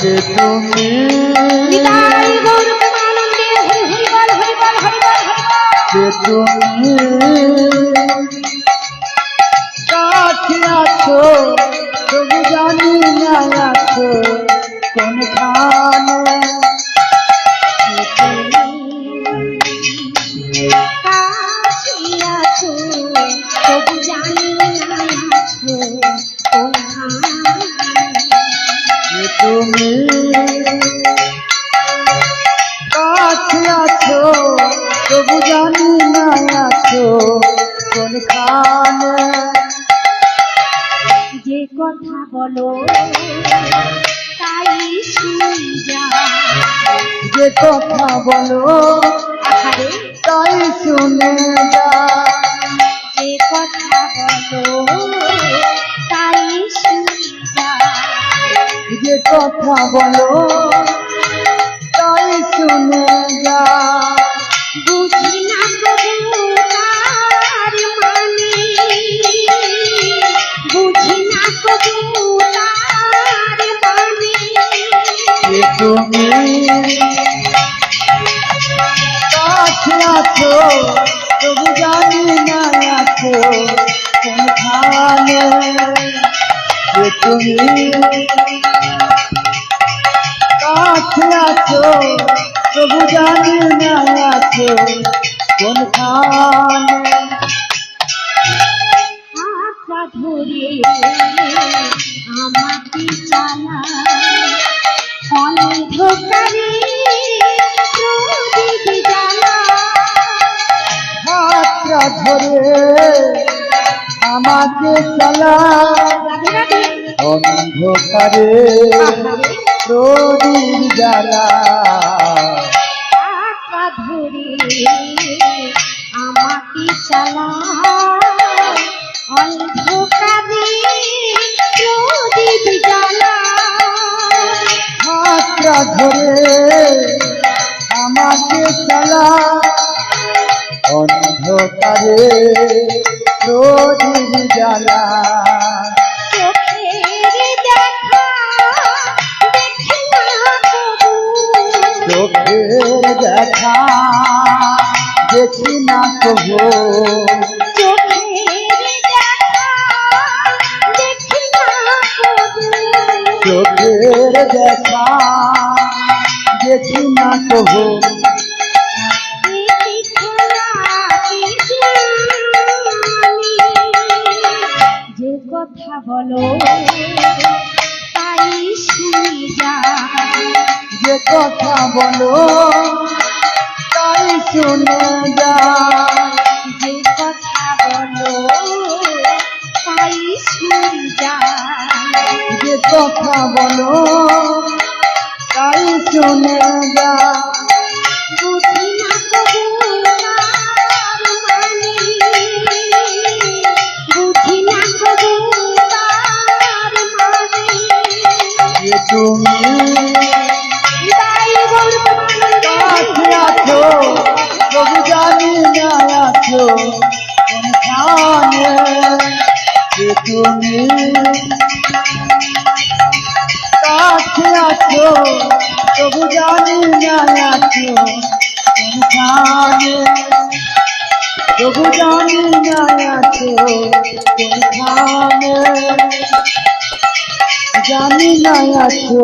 যে তুমি। যে তুমি কাছে আছো জানি না আছো। তুমি কাছে আছো তবু জানি না আছো কোনখানে যে কথা বলো তাই শুনি যা যে কথা বলো তাই শুনে যা যে। কথা বলো তাই শুনে যা। বুঝি না তার মানে। বুঝি না তার মানে। তুমি কাছে আছো তবু জানি না আছো কোনখানে তুমি আছো তবু জানি না আছো কোনখানে হাতটা ধরে আমাকে চালা। অন্ধকারে হাতটা ধরে আমাকে চালা অন্ধকারে ধরে আমাকে চালা অন্ধকারে জ্বালা। হাতটা ধরে আমাকে চালা অন্ধকারে প্রদীপ জ্বালা। চোখের দেখা দেখি না তবু। চোখের দেখা দেখি না যে কথা বলো যে কথা বলো তাই শুনে যা যে কথা বলো তাই শুনি যা যে কথা বলো তাই শুনে যা যে তুমি আছো তবু জানি না আছো কোনখানে যে তুমি কাছে আছো। তবু জানি না আছো কোনখানে তবু জানি না আছো কোনখানে জানি না আছো